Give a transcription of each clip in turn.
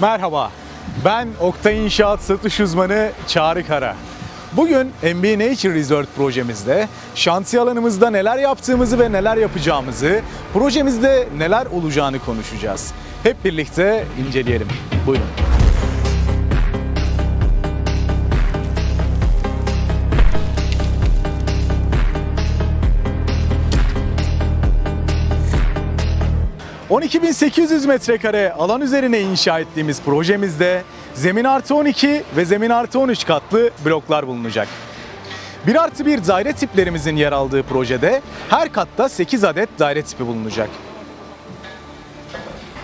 Merhaba, ben Oktay İnşaat Satış Uzmanı Çağrı Kara. Bugün MB Nature Resort projemizde şantiye alanımızda neler yaptığımızı ve neler yapacağımızı, projemizde neler olacağını konuşacağız. Hep birlikte inceleyelim. Buyurun. ...12.800 metrekare alan üzerine inşa ettiğimiz projemizde... ...zemin artı 12 ve zemin artı 13 katlı bloklar bulunacak. 1 artı 1 daire tiplerimizin yer aldığı projede... ...her katta 8 adet daire tipi bulunacak.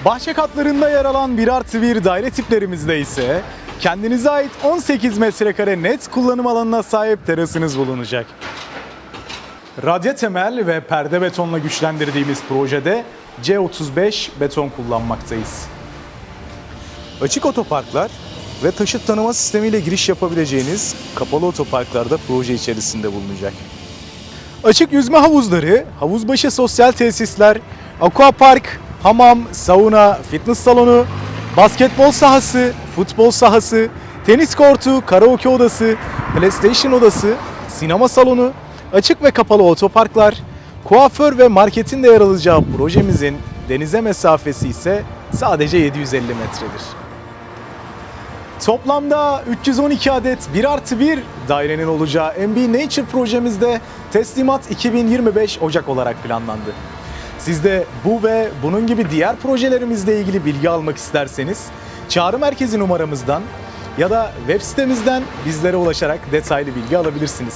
Bahçe katlarında yer alan 1 artı 1 daire tiplerimizde ise... ...kendinize ait 18 metrekare net kullanım alanına sahip terasınız bulunacak. Radya temel ve perde betonla güçlendirdiğimiz projede C35 beton kullanmaktayız. Açık otoparklar ve taşıt tanıma sistemiyle giriş yapabileceğiniz kapalı otoparklarda proje içerisinde bulunacak. Açık yüzme havuzları, havuzbaşı sosyal tesisler, aquapark, hamam, sauna, fitness salonu, basketbol sahası, futbol sahası, tenis kortu, karaoke odası, PlayStation odası, sinema salonu, açık ve kapalı otoparklar, kuaför ve marketin de yer alacağı projemizin denize mesafesi ise sadece 750 metredir. Toplamda 312 adet 1 artı 1 dairenin olacağı MB Nature projemizde teslimat 2025 Ocak olarak planlandı. Siz de bu ve bunun gibi diğer projelerimizle ilgili bilgi almak isterseniz çağrı merkezi numaramızdan ya da web sitemizden bizlere ulaşarak detaylı bilgi alabilirsiniz.